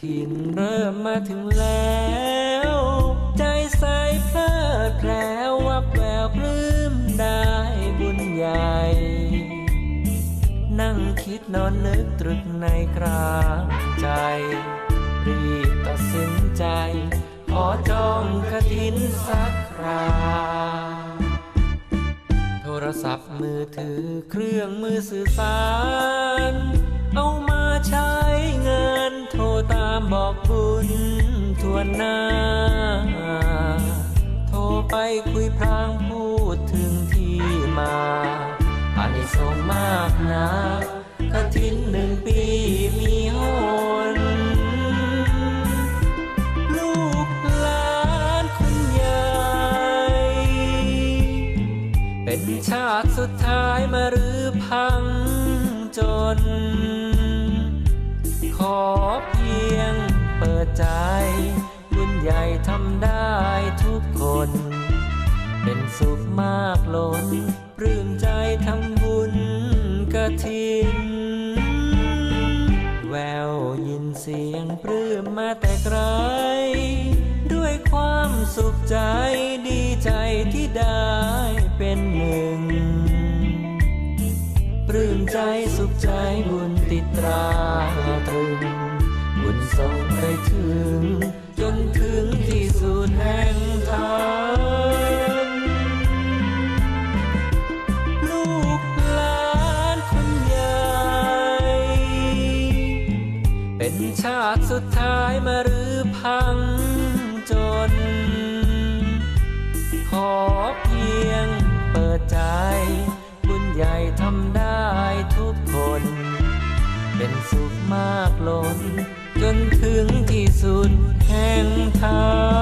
ถินเริ่มมาถึงแล้ว ใจใสเพลิดแพรววับแววปลื้มได้บุญใหญ่ นั่งคิดนอนนึกตรึกในกลางใจ รีบตัดสินใจ ขอจองกระถินสักคราโทรศัพท์มือถือเครื่องมือสื่อสาร เอามา บอกบุญทวนหน้า โทรไปคุยพลางพูดถึงที่มาอานิสงส์มากนะกระถินหนึ่งปีมีหนลูกหลานคุณยายเป็นชาติสุดท้ายมารือพังจน ขอ ใจ บุญใหญ่ทำได้ทุกคน เป็นสุขมากล้นปลื้มใจทำบุญกระถิน แววยินเสียงปลื้มมาแต่ไกล ด้วยความสุขใจดีใจที่ได้เป็นหนึ่งปลื้มใจสุขใจบุญติดตราตรึง ถึง จนถึงที่สุดแห่งทางลูกหลานคุณยายเป็นชาติสุดท้ายมารื้อพังจน ขอเพียงเปิดใจ บุญใหญ่ทำได้ มากล้น จนถึงที่สุดแห่งทาง